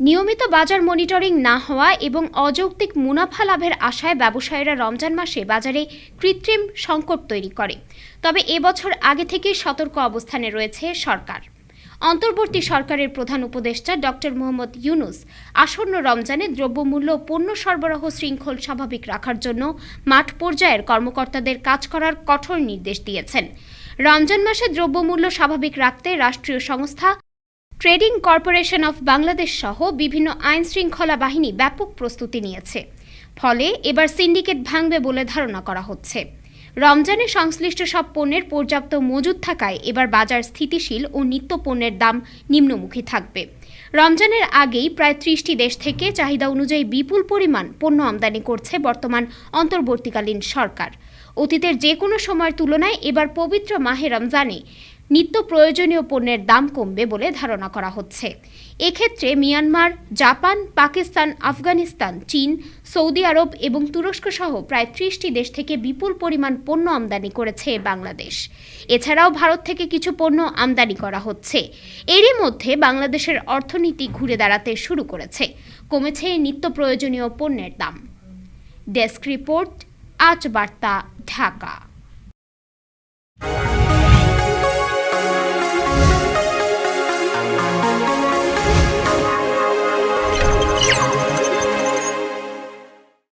নিয়মিত বাজার মনিটরিং না হওয়া এবং অযৌক্তিক মুনাফা লাভের আশায় ব্যবসায়ীরা রমজান মাসে বাজারে কৃত্রিম সংকট তৈরি করে। তবে এবছর আগে থেকেই সতর্ক অবস্থানে রয়েছে সরকার। অন্তর্বর্তী সরকারের প্রধান উপদেষ্টা ডক্টর মোহাম্মদ ইউনুস আসন্ন রমজানে দ্রব্যমূল্য পণ্য সরবরাহ শৃঙ্খল স্বাভাবিক রাখার জন্য মাঠ পর্যায়ের কর্মকর্তাদের কাজ করার কঠোর নির্দেশ দিয়েছেন। রমজান মাসে দ্রব্যমূল্য স্বাভাবিক রাখতে রাষ্ট্রীয় সংস্থা ট্রেডিং কর্পোরেশন অফ বাংলাদেশ সহ বিভিন্ন আইন শৃঙ্খলা বাহিনী ব্যাপক প্রস্তুতি নিয়েছে। ফলে এবার সিন্ডিকেট ভাঙবে বলে ধারণা করা হচ্ছে। রমজানে সংশ্লিষ্ট সব পণ্যের পর্যাপ্ত মজুদ থাকায় এবার বাজার স্থিতিশীল ও নিত্য পণ্যের দাম নিম্নমুখী থাকবে। রমজানের আগেই প্রায় ত্রিশটি দেশ থেকে চাহিদা অনুযায়ী বিপুল পরিমাণ পণ্য আমদানি করছে বর্তমান অন্তর্বর্তীকালীন সরকার। অতীতের যে কোনো সময়ের তুলনায় এবার পবিত্র মাহে রমজানে নিত্য প্রয়োজনীয় পণ্যের দাম কমবে বলে ধারণা করা হচ্ছে। এক্ষেত্রে মিয়ানমার, জাপান, পাকিস্তান, আফগানিস্তান, চীন, সৌদি আরব এবং তুরস্ক সহ প্রায় ত্রিশটি দেশ থেকে বিপুল পরিমাণ পণ্য আমদানি করেছে বাংলাদেশ। এছাড়াও ভারত থেকে কিছু পণ্য আমদানি করা হচ্ছে। এরই মধ্যে বাংলাদেশের অর্থনীতি ঘুরে দাঁড়াতে শুরু করেছে। কমেছে নিত্য প্রয়োজনীয় পণ্যের দাম। ডেস্ক রিপোর্ট, আজ বার্তা, ঢাকা।